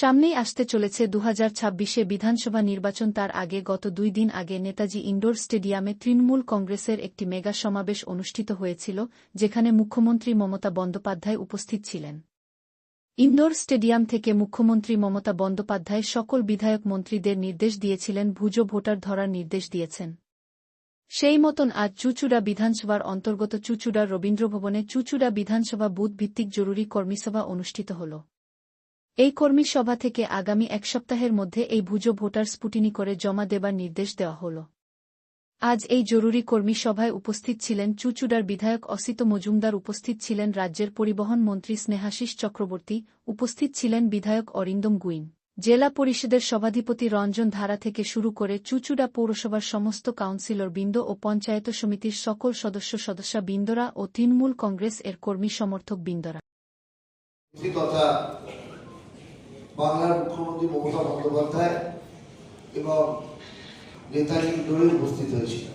সামনেই আসতে চলেছে দু হাজার বিধানসভা নির্বাচন, তার আগে গত দুই দিন আগে নেতাজি ইন্ডোর স্টেডিয়ামে তৃণমূল কংগ্রেসের একটি মেগা সমাবেশ অনুষ্ঠিত হয়েছিল, যেখানে মুখ্যমন্ত্রী মমতা বন্দ্যোপাধ্যায় উপস্থিত ছিলেন। ইন্দোর স্টেডিয়াম থেকে মুখ্যমন্ত্রী মমতা বন্দ্যোপাধ্যায় সকল বিধায়ক মন্ত্রীদের নির্দেশ দিয়েছিলেন, ভুজো ভোটার ধরার নির্দেশ দিয়েছেন। সেই মতন আজ চুচুড়া বিধানসভার অন্তর্গত চুচুড়ার রবীন্দ্রভবনে চুচুড়া বিধানসভা বুথ ভিত্তিক জরুরি কর্মীসভা অনুষ্ঠিত হল। এই কর্মী সভা থেকে আগামী এক সপ্তাহের মধ্যে এই ভুজো ভোটার স্পুটিনি করে জমা দেবার নির্দেশ দেওয়া হল। আজ এই জরুরি কর্মী সভায় উপস্থিত ছিলেন চুচুড়ার বিধায়ক অসিত মজুমদার, উপস্থিত ছিলেন রাজ্যের পরিবহন মন্ত্রী স্নেহাশিস চক্রবর্তী, উপস্থিত ছিলেন বিধায়ক অরিন্দম গুইন। জেলা পরিষদের সভাধিপতি রঞ্জন ধারা থেকে শুরু করে চুচুড়া পৌরসভার সমস্ত কাউন্সিলর বৃন্দ ও পঞ্চায়েত সমিতির সকল সদস্য সদস্যা বৃন্দরা ও তৃণমূল কংগ্রেস এর কর্মী সমর্থক বৃন্দরা। বাংলার মুখ্যমন্ত্রী মমতা বন্দ্যোপাধ্যায় এবং নেতাজি ইন্ডোরে উপস্থিত হয়েছিল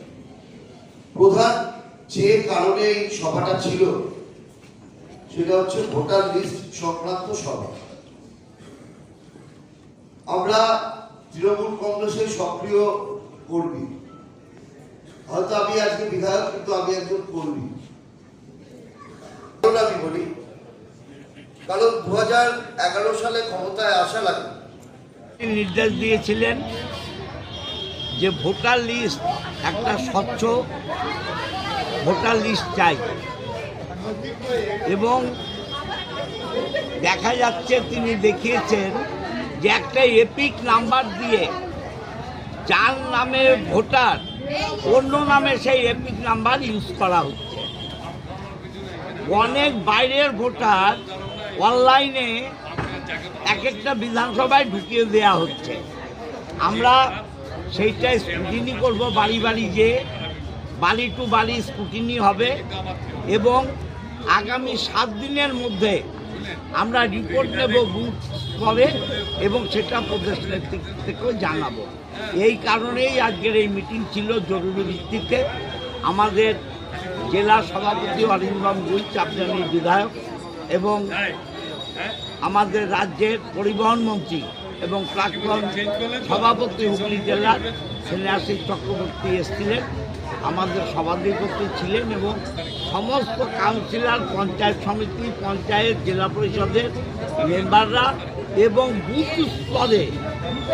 প্রধান যে কারণে এই সভাটা ছিল, সেটা হচ্ছে ভোটার লিস্ট সংক্রান্ত সভা। আমরা তৃণমূল কংগ্রেসের সক্রিয় কর্মী। হয়তো আমি আজকে বিধায়ক, কিন্তু আমি একজন কর্মী কারণ আমি বলি কারণ দু সালে ক্ষমতায় আসা লাগে নির্দেশ দিয়েছিলেন যে ভোটার লিস্ট একটা স্বচ্ছ ভোটার লিস্ট চাই। এবং দেখা যাচ্ছে তিনি দেখিয়েছেন যে একটা এপিক নাম্বার দিয়ে যার নামে ভোটার, অন্য নামে সেই এপিক নাম্বার ইউজ করা হচ্ছে। অনেক বাইরের ভোটার অনলাইনে এক একটা বিধানসভায় ঢুকিয়ে দেওয়া হচ্ছে। আমরা সেইটা স্ক্রুটিনি করব বাড়ি বাড়ি যে বাড়ি টু বাড়ি স্ক্রুটিনি হবে এবং আগামী সাত দিনের মধ্যে আমরা রিপোর্ট নেব বুথ স্তরে এবং সেটা প্রদেশ নেতৃত্ব থেকেও জানাব। এই কারণেই আজকের এই মিটিং ছিল জরুরি ভিত্তিতে। আমাদের জেলা সভাপতি অরিন্দম গুই চাপজানির বিধায়ক। এবং আমাদের রাজ্যের পরিবহন মন্ত্রী এবং প্রাক্তন সভাপতি হুগলি জেলার সন্ন্যাসী চক্রবর্তী এসেছিলেন। আমাদের সভাধিপতি ছিলেন এবং সমস্ত কাউন্সিলর, পঞ্চায়েত সমিতি, পঞ্চায়েত, জেলা পরিষদের মেম্বাররা এবং বুথ স্তরে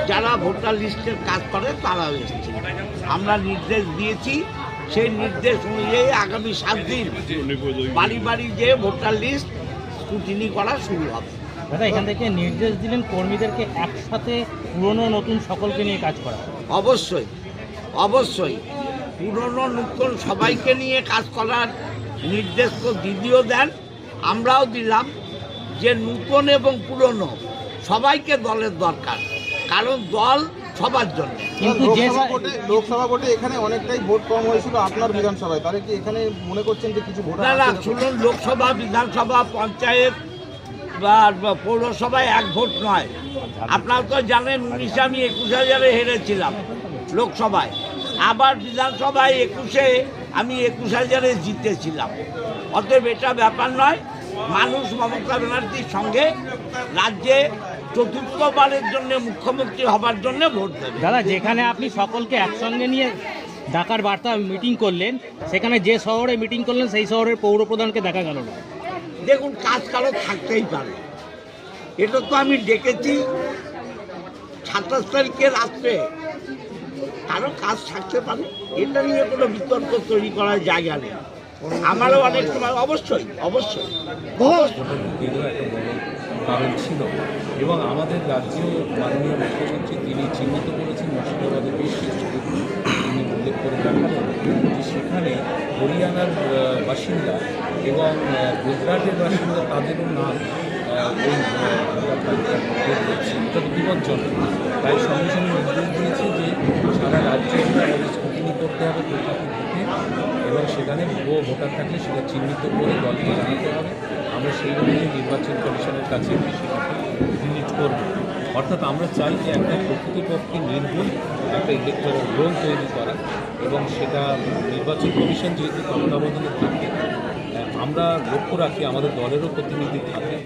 যারা ভোটার লিস্টের কাজ করে তারাও এসেছে আমরা নির্দেশ দিয়েছি, সেই নির্দেশ অনুযায়ী আগামী সাত দিন বাড়ি বাড়ি যে ভোটার লিস্ট স্কুটিনি করা শুরু হবে। দাদা এখান থেকে নির্দেশ দিলেন কর্মীদেরকে একসাথে পুরনো নতুন সকলকে নিয়ে কাজ করা। অবশ্যই অবশ্যই। পুরনো নতুন সবাইকে নিয়ে কাজ করার নির্দেশ তো দিদিও দেন আমরাও দিলাম। যে নতুন এবং পুরনো সবাইকে দলের দরকার। কারণ দল সবার জন্য। কিন্তু লোকসভা ভোটে লোকসভা ভোটে এখানে অনেকটাই ভোট কম হয়েছিল আপনার বিধানসভায়। তাহলে কি এখানে মনে করছেন যে কিছু ভোটার না না শুনুন লোকসভা বিধানসভা পঞ্চায়েত বা বা পৌরসভায় এক ভোট নয়। আপনারা তো জানেন উনিশে আমি একুশ হাজারে হেরেছিলাম লোকসভায়। আবার বিধানসভায় একুশে আমি একুশ হাজারে জিতেছিলাম। অতএব এটা ব্যাপার নয় মানুষ মমতা ব্যানার্জির সঙ্গে রাজ্যে চতুর্থবারের জন্য মুখ্যমন্ত্রী হবার জন্য ভোট দেবে। দাদা যেখানে আপনি সকলকে একসঙ্গে নিয়ে ডাকার বার্তা মিটিং করলেন সেখানে যে শহরে মিটিং করলেন সেই শহরের পৌর প্রধানকে দেখা গেল না। দেখুন কাজ কারও থাকতেই পারে। এটা তো আমি ডেকেছি সাতাশ তারিখে রাত্রে। কারও কাজ থাকতে পারে এটা নিয়ে কোনো বিতর্ক তৈরি করার জায়গা নেই। আমারও অনেক সময় অবশ্যই অবশ্যই। কারণ ছিল। এবং আমাদের রাজ্য মাননীয় মুখ্যমন্ত্রী তিনি চিহ্নিত করেছেন মুর্শিদাবাদের বেশ কিছু তিনি উল্লেখ করে দেখালেন যে সেখানে হরিয়ানার বাসিন্দা এবং গুজরাটের বাসিন্দা তাদেরও নাম ওই বিপজ্জনক। তাই সঙ্গে সঙ্গে নির্দেশ দিয়েছে যে সারা রাজ্যে স্কুটিনি করতে হবে প্রতিটি বুথে এবং সেখানে ভুয়ো ভোটার থাকলে সেটা চিহ্নিত করে দলকে জানাতে হবে। আমরা সেই অনুযায়ী নির্বাচন কমিশনের কাছে ডিলিট করব। অর্থাৎ আমরা চাই যে একটা প্রকৃতপক্ষে নির্ভুল একটা ইলেকট্রনিক রোল তৈরি করা এবং সেটা নির্বাচন কমিশন যেহেতু তত্ত্বাবধানে থাকে আমরা লক্ষ্য রাখি আমাদের দলেরও প্রতিনিধি থাকে।